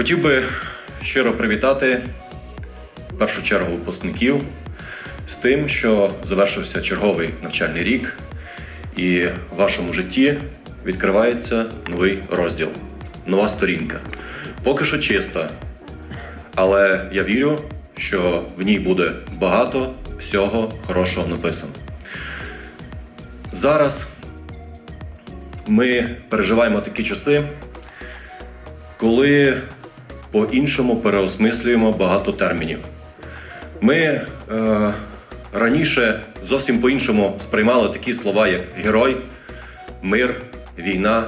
Хотів би щиро привітати в першу чергу випускників з тим, що завершився черговий навчальний рік, і в вашому житті відкривається новий розділ, нова сторінка. Поки що чиста, але я вірю, що в ній буде багато всього хорошого написано. Зараз ми переживаємо такі часи, коли по-іншому переосмислюємо багато термінів. Ми е, раніше зовсім по-іншому сприймали такі слова, як герой, мир, війна,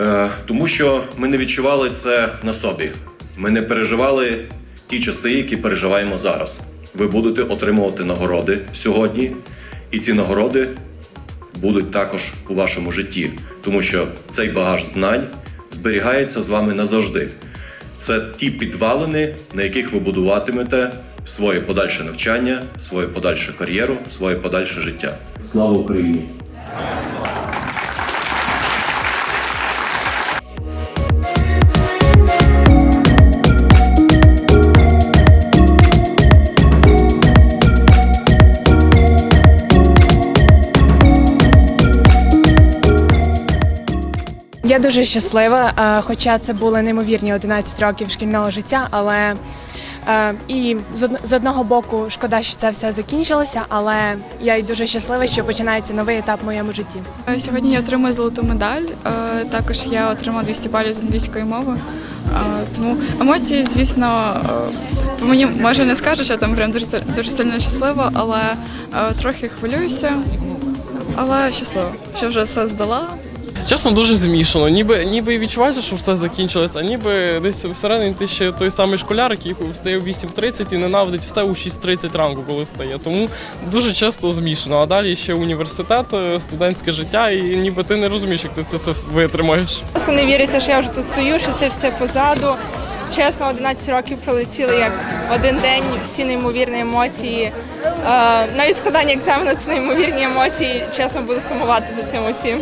е, тому що ми не відчували це на собі. Ми не переживали ті часи, які переживаємо зараз. Ви будете отримувати нагороди сьогодні, і ці нагороди будуть також у вашому житті, тому що цей багаж знань зберігається з вами назавжди. Це ті підвалини, на яких ви будуватимете своє подальше навчання, свою подальшу кар'єру, своє подальше життя. Слава Україні! Я дуже щаслива, е, хоча це були неймовірні 11 років шкільного життя, але е, і з од- з одного боку шкода, що це все закінчилося, але я й дуже щаслива, що починається новий етап в моєму житті. Е, Сьогодні я отримую золоту медаль. Також я отримала 200 балів з англійської мови. Тому емоції, звісно, по мені може не скажу, що там прям дуже, дуже сильно щаслива, але трохи хвилююся. Але щаслива, що вже все здала. Чесно, дуже змішано. Ніби ніби і відчувається, що все закінчилось, а ніби десь всередині ти ще той самий школяр, який встає о 8.30 і ненавидить все у 6.30 ранку, коли встає. Тому дуже часто змішано. А далі ще університет, е, студентське життя, і ніби ти не розумієш, як ти це, це витримаєш. Просто не віриться, що я вже тут стою, що це все позаду. Чесно, 11 років пролетіли як один день, всі неймовірні емоції. Е, навіть складання екзамену це неймовірні емоції. Чесно, буду сумувати за цим усім.